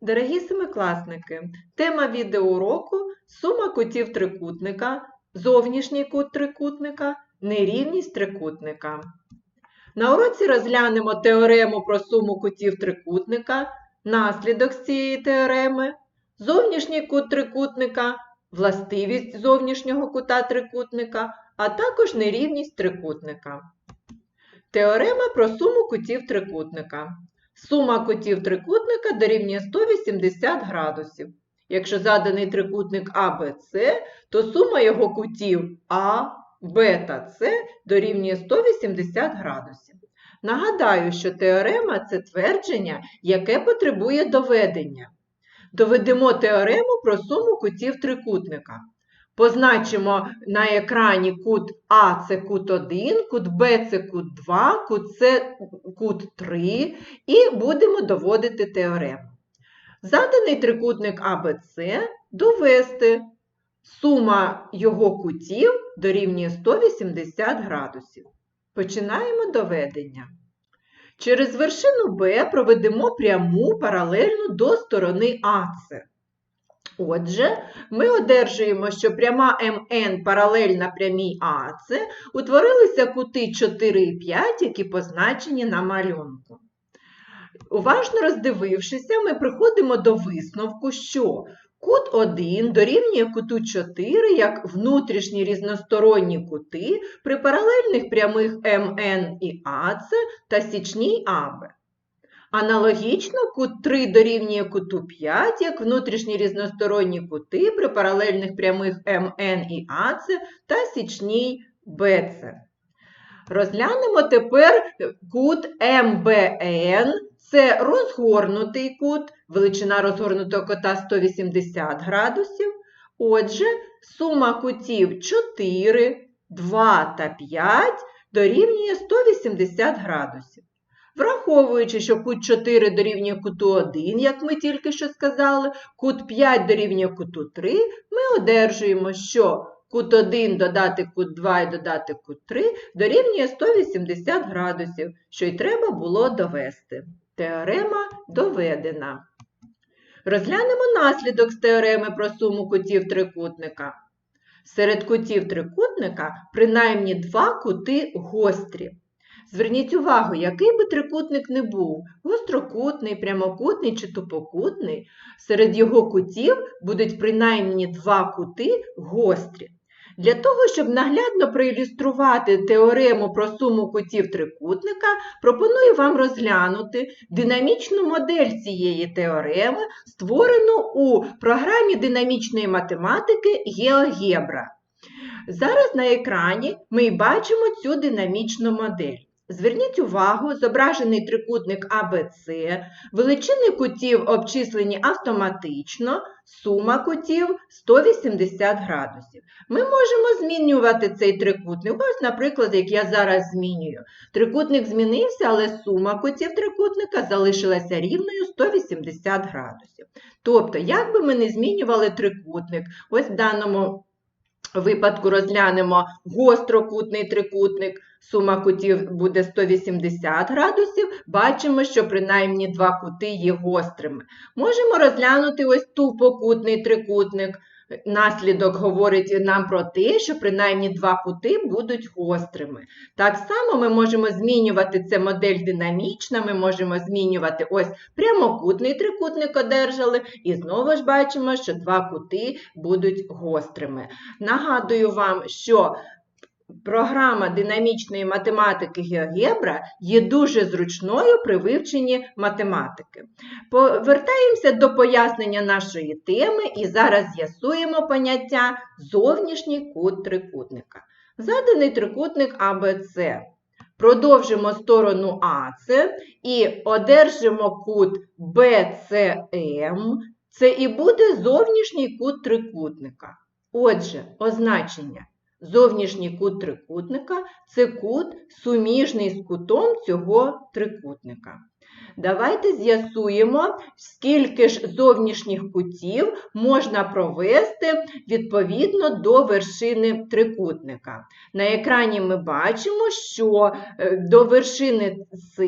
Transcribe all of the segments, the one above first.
Дорогі семикласники, тема відеоуроку сума кутів трикутника, зовнішній кут трикутника, нерівність трикутника. На уроці розглянемо теорему про суму кутів трикутника, наслідок з цієї теореми, зовнішній кут трикутника, властивість зовнішнього кута трикутника, а також нерівність трикутника. Теорема про суму кутів трикутника. Сума кутів трикутника дорівнює 180 градусів. Якщо заданий трикутник АБЦ, то сума його кутів А, Б та С дорівнює 180 градусів. Нагадаю, що теорема це твердження, яке потребує доведення. Доведемо теорему про суму кутів трикутника. Позначимо на екрані кут А це кут 1, кут Б це кут 2, кут С кут 3 і будемо доводити теорему. Заданий трикутник АБЦ довести. Сума його кутів дорівнює 180 градусів. Починаємо доведення. Через вершину Б проведемо пряму паралельну до сторони АЦ. Отже, ми одержуємо, що пряма МН паралельна прямій АЦ утворилися кути 4 і 5, які позначені на малюнку. Уважно роздивившися, ми приходимо до висновку, що кут 1 дорівнює куту 4 як внутрішні різносторонні кути при паралельних прямих МН і АЦ та січній АБ. Аналогічно, кут 3 дорівнює куту 5, як внутрішні різносторонні кути при паралельних прямих МН і АЦ та січній БЦ. Розглянемо тепер кут МБН. Це розгорнутий кут, величина розгорнутого кота 180 градусів. Отже, сума кутів 4, 2 та 5 дорівнює 180 градусів. Враховуючи, що кут 4 дорівнює куту 1, як ми тільки що сказали, кут 5 дорівнює куту 3, ми одержуємо, що кут 1 додати кут 2 і додати кут 3 дорівнює 180 градусів, що й треба було довести. Теорема доведена. Розглянемо наслідок з теореми про суму кутів трикутника. Серед кутів трикутника принаймні два кути гострі. Зверніть увагу, який би трикутник не був гострокутний, прямокутний чи тупокутний, серед його кутів будуть принаймні два кути гострі. Для того, щоб наглядно проілюструвати теорему про суму кутів трикутника, пропоную вам розглянути динамічну модель цієї теореми, створену у програмі динамічної математики GeoGebra. Зараз на екрані ми бачимо цю динамічну модель. Зверніть увагу, зображений трикутник АБЦ, величини кутів обчислені автоматично, сума кутів 180 градусів. Ми можемо змінювати цей трикутник. Ось, наприклад, як я зараз змінюю. Трикутник змінився, але сума кутів трикутника залишилася рівною 180 градусів. Тобто, як би ми не змінювали трикутник, ось в даному випадку розглянемо гострокутний трикутник, сума кутів буде 180 градусів, бачимо, що принаймні два кути є гострими. Можемо розглянути ось тупокутний трикутник. Наслідок говорить нам про те, що принаймні два кути будуть гострими. Так само ми можемо змінювати це модель динамічна, ми можемо змінювати ось прямокутний трикутник одержали, і знову ж бачимо, що два кути будуть гострими. Нагадую вам, що Програма динамічної математики GeoGebra є дуже зручною при вивченні математики. Повертаємося до пояснення нашої теми і зараз з'ясуємо поняття зовнішній кут трикутника. Заданий трикутник АБЦ. Продовжимо сторону АЦ і одержимо кут BCM. Це і буде зовнішній кут трикутника. Отже, означення. Зовнішній кут трикутника це кут суміжний з кутом цього трикутника. Давайте з'ясуємо, скільки ж зовнішніх кутів можна провести відповідно до вершини трикутника. На екрані ми бачимо, що е, до вершини С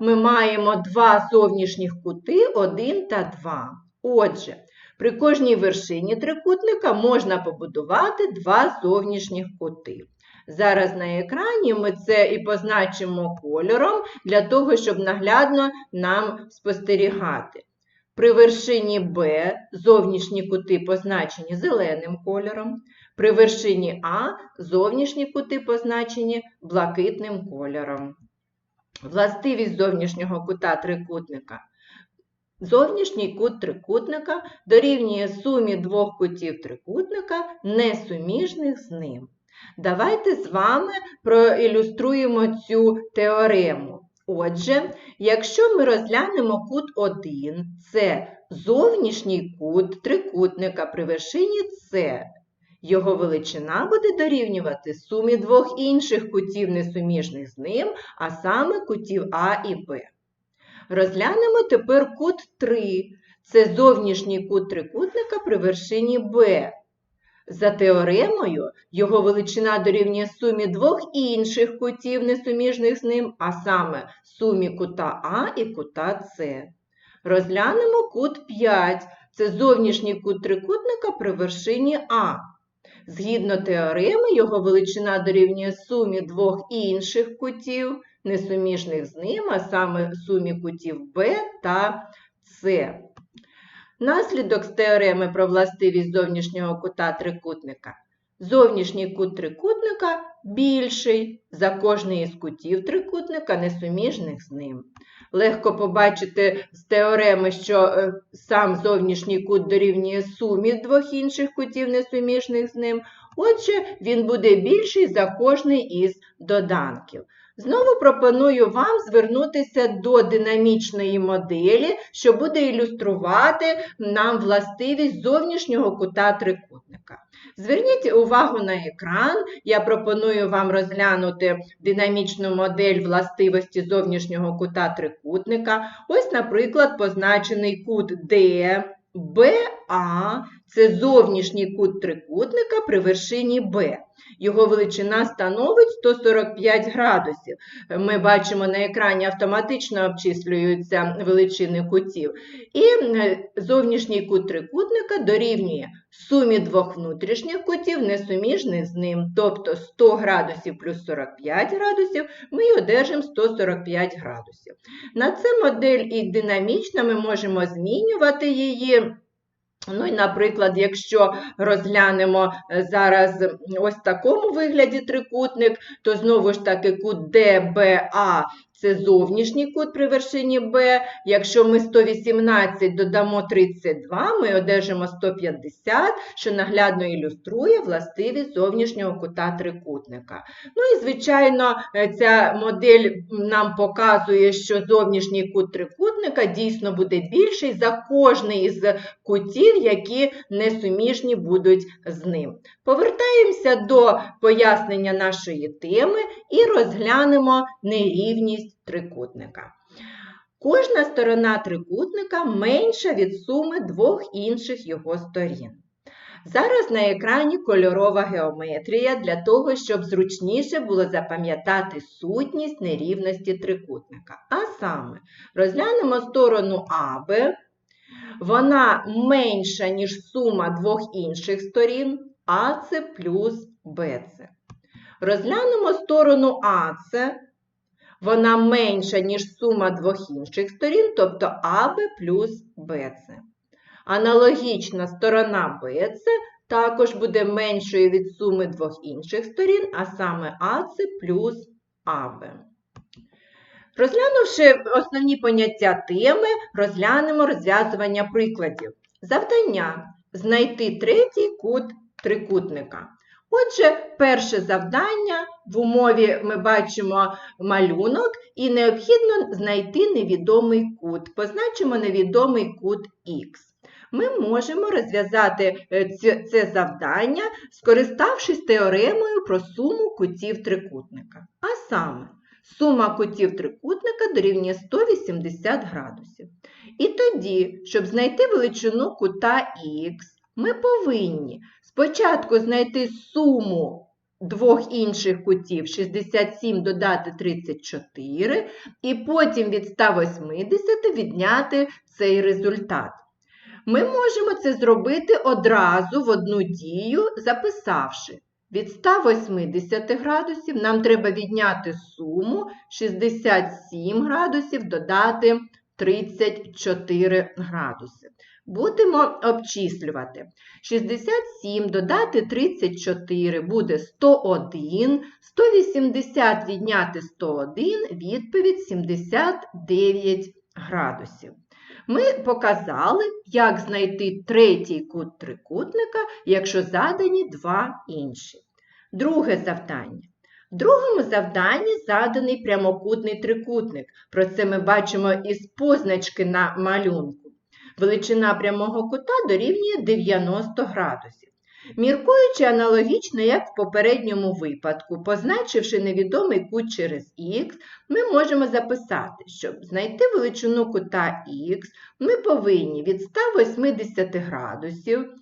ми маємо два зовнішніх кути 1 та 2. Отже, при кожній вершині трикутника можна побудувати два зовнішніх кути. Зараз на екрані ми це і позначимо кольором для того, щоб наглядно нам спостерігати. При вершині Б зовнішні кути позначені зеленим кольором, при вершині А зовнішні кути позначені блакитним кольором. Властивість зовнішнього кута трикутника. Зовнішній кут трикутника дорівнює сумі двох кутів трикутника, несуміжних з ним. Давайте з вами проілюструємо цю теорему. Отже, якщо ми розглянемо кут 1, це зовнішній кут трикутника при вершині С, його величина буде дорівнювати сумі двох інших кутів несуміжних з ним, а саме кутів А і Б. Розглянемо тепер кут 3. Це зовнішній кут трикутника при вершині Б. За теоремою, його величина дорівнює сумі двох інших кутів, несуміжних з ним, а саме сумі кута А і кута С. Розглянемо кут 5. Це зовнішній кут трикутника при вершині А. Згідно теореми, його величина дорівнює сумі двох інших кутів, несуміжних з ним, а саме сумі кутів Б та С. Наслідок з теореми про властивість зовнішнього кута трикутника. Зовнішній кут трикутника більший за кожний із кутів трикутника, несуміжних з ним. Легко побачити з теореми, що е, сам зовнішній кут дорівнює сумі двох інших кутів, несуміжних з ним. Отже, він буде більший за кожний із доданків. Знову пропоную вам звернутися до динамічної моделі, що буде ілюструвати нам властивість зовнішнього кута трикутника. Зверніть увагу на екран. Я пропоную вам розглянути динамічну модель властивості зовнішнього кута трикутника. Ось, наприклад, позначений кут D, BA – це зовнішній кут трикутника при вершині Б. Його величина становить 145 градусів. Ми бачимо на екрані автоматично обчислюються величини кутів. І е, зовнішній кут трикутника дорівнює сумі двох внутрішніх кутів, несуміжних з ним. Тобто 100 градусів плюс 45 градусів, ми одержимо 145 градусів. На це модель і динамічна, ми можемо змінювати її. Ну і, наприклад, якщо розглянемо е, зараз ось в такому вигляді трикутник, то знову ж таки кут DBA це зовнішній кут при вершині Б. Якщо ми 118 додамо 32, ми одержимо 150, що наглядно ілюструє властивість зовнішнього кута трикутника. Ну і, звичайно, е, ця модель нам показує, що зовнішній кут трикутника дійсно буде більший за кожний із кутів, які несуміжні будуть з ним. Повертаємося до пояснення нашої теми і розглянемо нерівність трикутника. Кожна сторона трикутника менша від суми двох інших його сторін. Зараз на екрані кольорова геометрія для того, щоб зручніше було запам'ятати сутність нерівності трикутника. А саме, розглянемо сторону АБ, вона менша, ніж сума двох інших сторін АЦ плюс БЦ. Розглянемо сторону АЦ, вона менша, ніж сума двох інших сторін, тобто АБ плюс БЦ. Аналогічна сторона БЦ також буде меншою від суми двох інших сторін, а саме АЦ плюс АБ. Розглянувши основні поняття теми, розглянемо розв'язування прикладів. Завдання знайти третій кут трикутника. Отже, перше завдання в умові ми бачимо малюнок, і необхідно знайти невідомий кут. Позначимо невідомий кут Х. Ми можемо розв'язати е, це завдання, скориставшись теоремою про суму кутів трикутника. А саме, сума кутів трикутника дорівнює 180 градусів. І тоді, щоб знайти величину кута Х, ми повинні спочатку знайти суму двох інших кутів 67 додати 34, і потім від 180 відняти цей результат. Ми можемо це зробити одразу в одну дію, записавши. Від 180 градусів нам треба відняти суму 67 градусів додати 34 градуси. Будемо обчислювати. 67 додати 34 буде 101, 180 відняти 101, відповідь 79 градусів. Ми показали, як знайти третій кут трикутника, якщо задані два інші. Друге завдання. В другому завданні заданий прямокутний трикутник. Про це ми бачимо із позначки на малюнку. Величина прямого кута дорівнює 90 градусів. Міркуючи аналогічно, як в попередньому випадку, позначивши невідомий кут через х, ми можемо записати, щоб знайти величину кута х, ми повинні від 180 градусів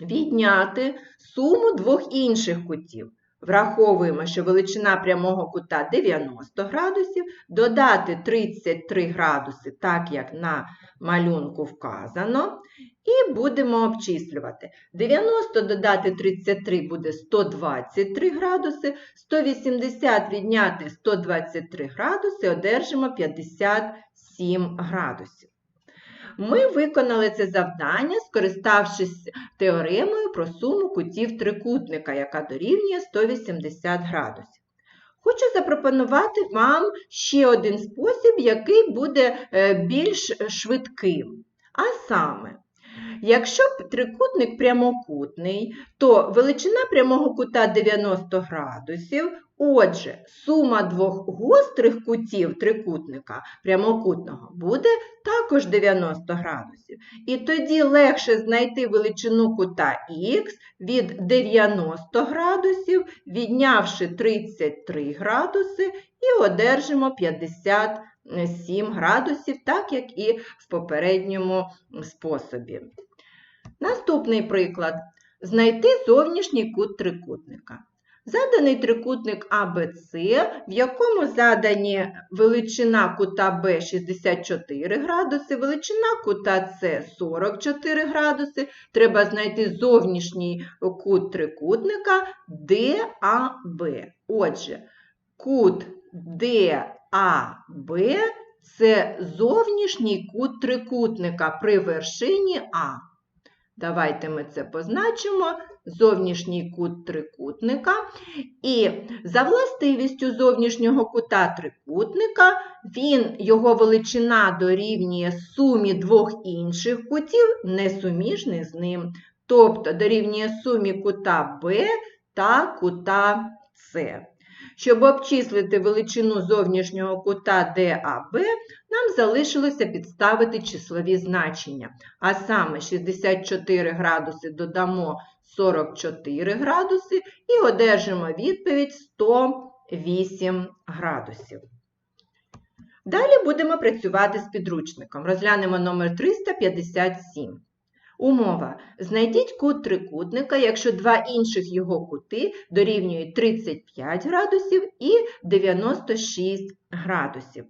відняти суму двох інших кутів. Враховуємо, що величина прямого кута 90 градусів, додати 33 градуси, так як на малюнку вказано, і будемо обчислювати. 90 додати 33 буде 123 градуси, 180 відняти 123 градуси, одержимо 57 градусів. Ми виконали це завдання, скориставшись теоремою про суму кутів трикутника, яка дорівнює 180 градусів. Хочу запропонувати вам ще один спосіб, який буде е, більш швидким. А саме, якщо трикутник прямокутний, то величина прямого кута 90 градусів, отже, сума двох гострих кутів трикутника прямокутного буде також 90 градусів. І тоді легше знайти величину кута х від 90 градусів, віднявши 33 градуси, і одержимо 57 градусів, так як і в попередньому способі. Наступний приклад. Знайти зовнішній кут трикутника. Заданий трикутник АБЦ, в якому задані величина кута Б 64 градуси, величина кута С 44 градуси. Треба знайти зовнішній кут трикутника ДАБ. Отже, кут ДАБ це зовнішній кут трикутника при вершині А. Давайте ми це позначимо. Зовнішній кут трикутника. І за властивістю зовнішнього кута трикутника, він, його величина дорівнює сумі двох інших кутів, несуміжних з ним. Тобто дорівнює сумі кута Б та кута С. Щоб обчислити величину зовнішнього кута DAB, нам залишилося підставити числові значення. А саме 64 градуси додамо 44 градуси і одержимо відповідь 108 градусів. Далі будемо працювати з підручником. Розглянемо номер 357. Умова. Знайдіть кут трикутника, якщо два інших його кути дорівнюють 35 градусів і 96 градусів.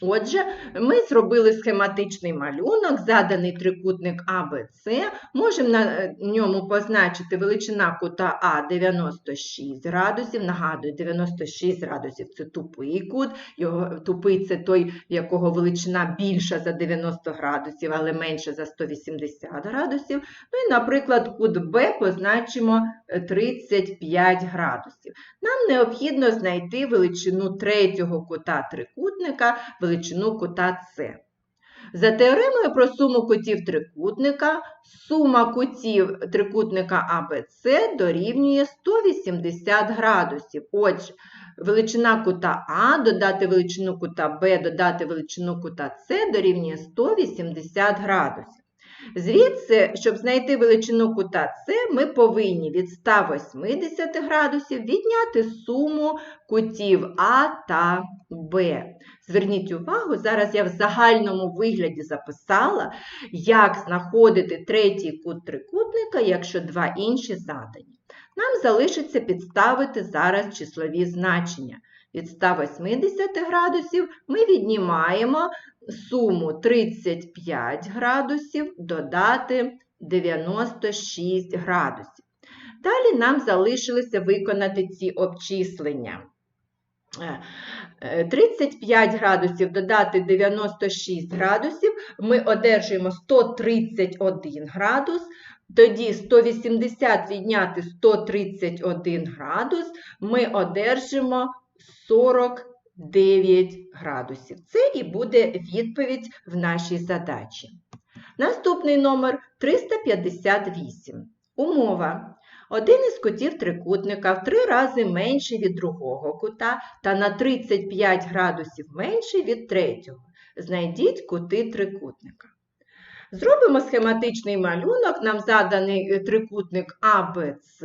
Отже, ми зробили схематичний малюнок, заданий трикутник АБЦ. Можемо на ньому позначити величина кута А 96 градусів. Нагадую, 96 градусів це тупий кут. Його, тупий це той, якого величина більша за 90 градусів, але менша за 180 градусів. Ну і, наприклад, кут Б позначимо 35 градусів. Нам необхідно знайти величину третього кута трикутника величину кута С. За теоремою про суму кутів трикутника, сума кутів трикутника АБЦ дорівнює 180 градусів. Отже, величина кута А додати величину кута Б, додати величину кута С дорівнює 180 градусів. Звідси, щоб знайти величину кута С, ми повинні від 180 градусів відняти суму кутів А та Б. Зверніть увагу, зараз я в загальному вигляді записала, як знаходити третій кут трикутника, якщо два інші задані. Нам залишиться підставити зараз числові значення. Від 180 градусів ми віднімаємо суму 35 градусів додати 96 градусів. Далі нам залишилося виконати ці обчислення. Е, 35 градусів додати 96 градусів, ми одержуємо 131 градус. Тоді 180 відняти 131 градус, ми одержимо 49 градусів. Це і буде відповідь в нашій задачі. Наступний номер 358. Умова. Один із кутів трикутника в три рази менший від другого кута та на 35 градусів менший від третього. Знайдіть кути трикутника. Зробимо схематичний малюнок, нам заданий трикутник АБЦ.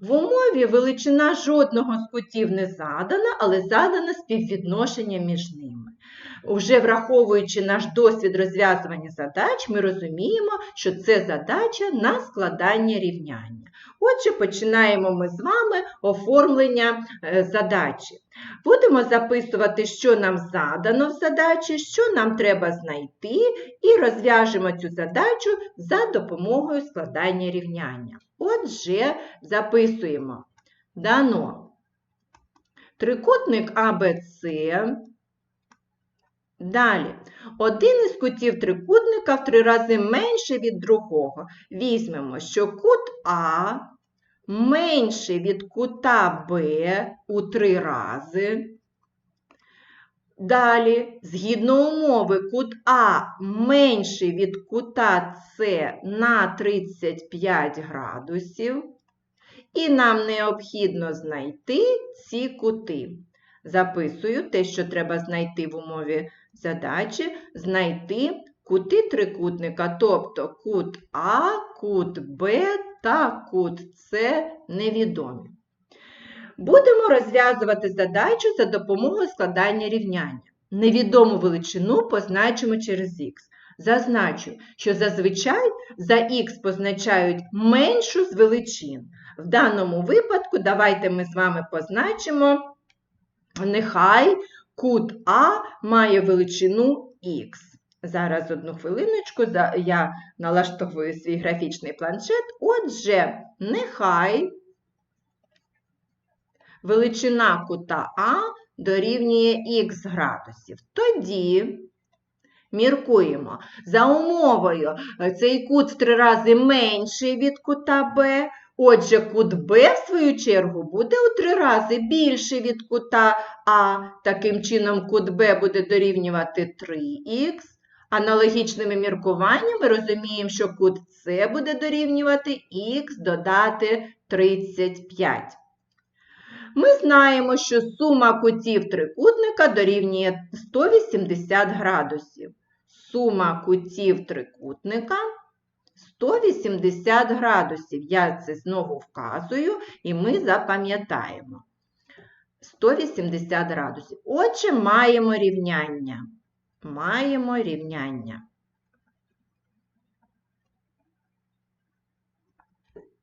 В умові величина жодного з кутів не задана, але задане співвідношення між ними. Уже враховуючи наш досвід розв'язування задач, ми розуміємо, що це задача на складання рівняння. Отже, починаємо ми з вами оформлення е, задачі. Будемо записувати, що нам задано в задачі, що нам треба знайти, і розв'яжемо цю задачу за допомогою складання рівняння. Отже, записуємо дано трикутник АБЦ. Далі, один із кутів трикутника в три рази менше від другого. Візьмемо, що кут А менший від кута Б у три рази. Далі, згідно умови, кут А менший від кута С на 35 градусів. І нам необхідно знайти ці кути. Записую те, що треба знайти в умові задачі, знайти кути трикутника, тобто кут А, кут Б та кут С невідомі. Будемо розв'язувати задачу за допомогою складання рівняння. Невідому величину позначимо через х. Зазначу, що зазвичай за х позначають меншу з величин. В даному випадку давайте ми з вами позначимо, нехай кут А має величину х. Зараз одну хвилиночку я налаштовую свій графічний планшет. Отже, нехай величина кута А дорівнює х градусів. Тоді міркуємо, за умовою цей кут в три рази менший від кута Б. Отже, кут Б, в свою чергу, буде у три рази більший від кута А. Таким чином, кут Б буде дорівнювати 3х. Аналогічними міркуваннями розуміємо, що кут С буде дорівнювати х додати 35. Ми знаємо, що сума кутів трикутника дорівнює 180 градусів. Сума кутів трикутника 180 градусів. Я це знову вказую, і ми запам'ятаємо. 180 градусів. Отже, маємо рівняння. Маємо рівняння.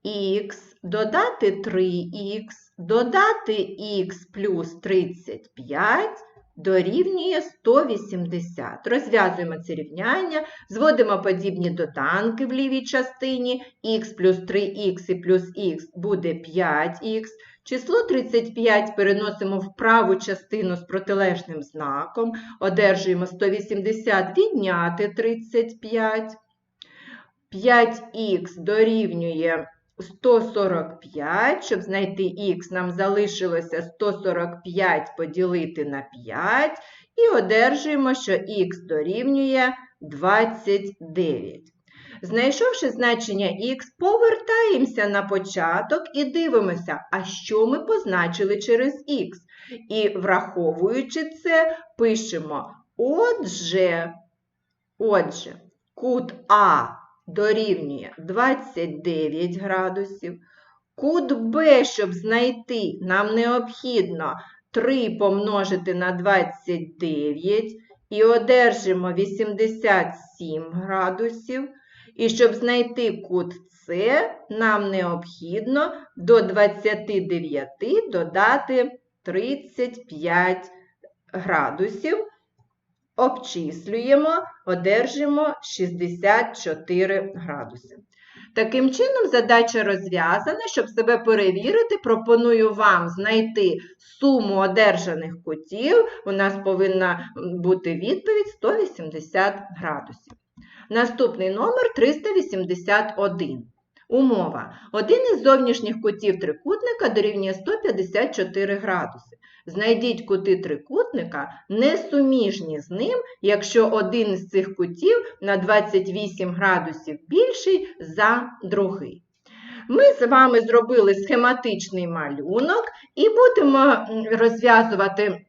Х додати 3х, додати х плюс 35 дорівнює 180. Розв'язуємо це рівняння, зводимо подібні доданки в лівій частині, х плюс 3х і плюс х буде 5х. Число 35 переносимо в праву частину з протилежним знаком, одержуємо 180 відняти 35. 5х дорівнює 145, щоб знайти х, нам залишилося 145 поділити на 5, і одержуємо, що х дорівнює 29. Знайшовши значення х, повертаємося на початок і дивимося, а що ми позначили через х. І, враховуючи це, пишемо отже, отже, кут А дорівнює 29 градусів. Кут Б, щоб знайти, нам необхідно 3 помножити на 29 і одержимо 87 градусів. І щоб знайти кут С, нам необхідно до 29 додати 35 градусів. Обчислюємо, одержимо 64 градуси. Таким чином, задача розв'язана. Щоб себе перевірити, пропоную вам знайти суму одержаних кутів. У нас повинна бути відповідь 180 градусів. Наступний номер 381. Умова. Один із зовнішніх кутів трикутника дорівнює 154 градуси. Знайдіть кути трикутника, несуміжні з ним, якщо один із цих кутів на 28 градусів більший за другий. Ми з вами зробили схематичний малюнок і будемо розв'язувати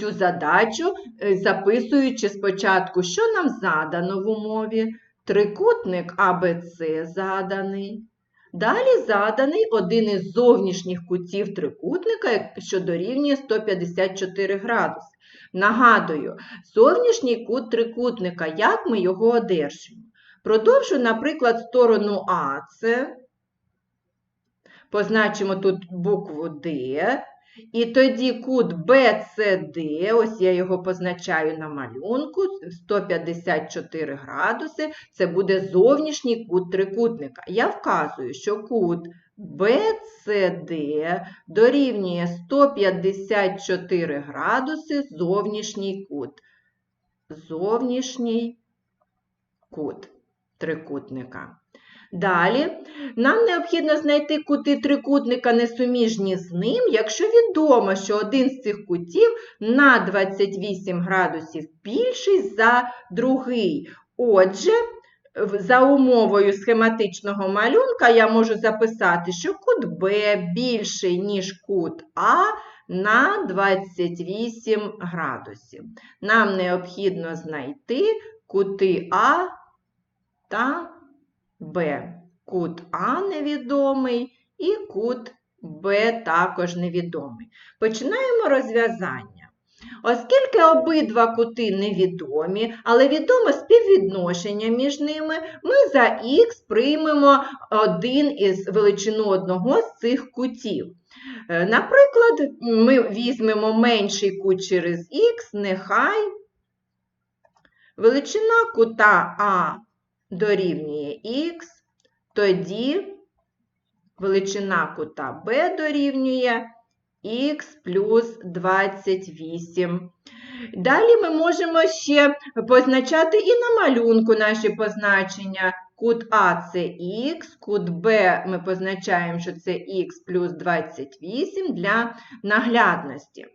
цю задачу, е, записуючи спочатку, що нам задано в умові. Трикутник АБЦ заданий. Далі заданий один із зовнішніх кутів трикутника, що дорівнює 154 градуси. Нагадую, зовнішній кут трикутника, як ми його одержимо? Продовжу, наприклад, сторону АЦ, позначимо тут букву D, і тоді кут BCD, ось я його позначаю на малюнку, 154 градуси, це буде зовнішній кут трикутника. Я вказую, що кут BCD дорівнює 154 градуси зовнішній кут. Зовнішній кут трикутника. Далі нам необхідно знайти кути трикутника несуміжні з ним, якщо відомо, що один з цих кутів на 28 градусів більший за другий. Отже, за умовою схематичного малюнка я можу записати, що кут Б більший, ніж кут А на 28 градусів. Нам необхідно знайти кути А та Б. Кут А невідомий і кут Б також невідомий. Починаємо розв'язання. Оскільки обидва кути невідомі, але відомо співвідношення між ними, ми за х приймемо один із величину одного з цих кутів. Е, наприклад, ми візьмемо менший кут через х, нехай величина кута А дорівнює х, тоді величина кута b дорівнює х плюс 28. Далі ми можемо ще позначати і на малюнку наші позначення. Кут А це х, кут Б ми позначаємо, що це х плюс 28 для наглядності.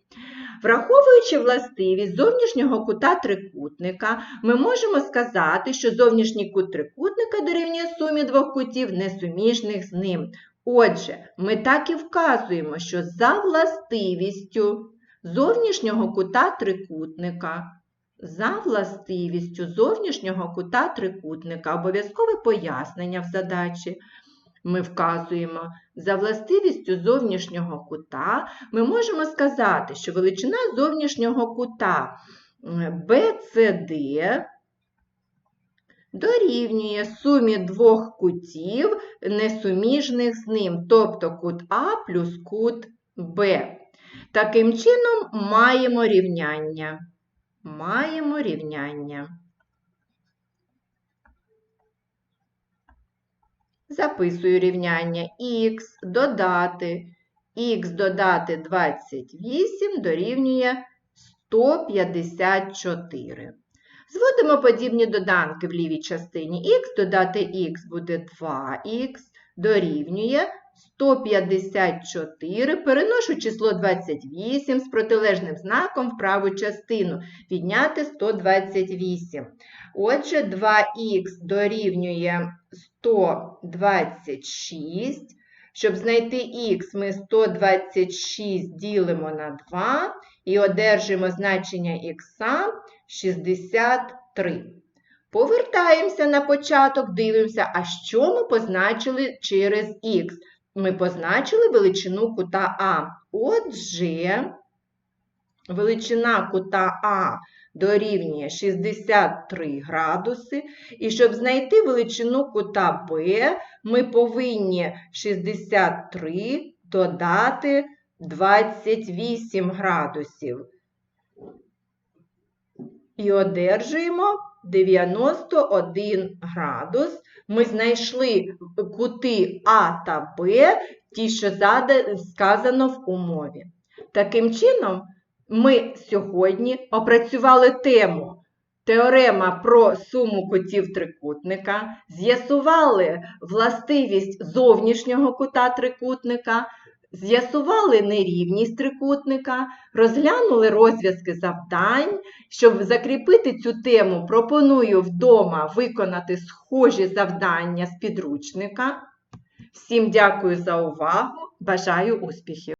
Враховуючи властивість зовнішнього кута трикутника, ми можемо сказати, що зовнішній кут трикутника дорівнює сумі двох кутів, несуміжних з ним. Отже, ми так і вказуємо, що за властивістю зовнішнього кута трикутника, за властивістю зовнішнього кута трикутника, обов'язкове пояснення в задачі. Ми вказуємо, за властивістю зовнішнього кута, ми можемо сказати, що величина зовнішнього кута BCD дорівнює сумі двох кутів, несуміжних з ним, тобто кут А плюс кут Б. Таким чином маємо рівняння. Маємо рівняння. Записую рівняння х додати, х додати 28 дорівнює 154. Зводимо подібні доданки в лівій частині х, додати х буде 2х, дорівнює 154, переношу число 28 з протилежним знаком в праву частину, відняти 128. Отже, 2х дорівнює 126. Щоб знайти х, ми 126 ділимо на 2 і одержимо значення х 63. Повертаємося на початок, дивимося, а що ми позначили через х? Ми позначили величину кута А. Отже, величина кута А дорівнює 63 градуси. І щоб знайти величину кута Б, ми повинні 63 додати 28 градусів. І одержуємо 91 градус. Ми знайшли кути А та Б, ті, що сказано в умові. Таким чином, ми сьогодні опрацювали тему теорема про суму кутів трикутника, з'ясували властивість зовнішнього кута трикутника, з'ясували нерівність трикутника, розглянули розв'язки завдань. Щоб закріпити цю тему, пропоную вдома виконати схожі завдання з підручника. Всім дякую за увагу! Бажаю успіхів!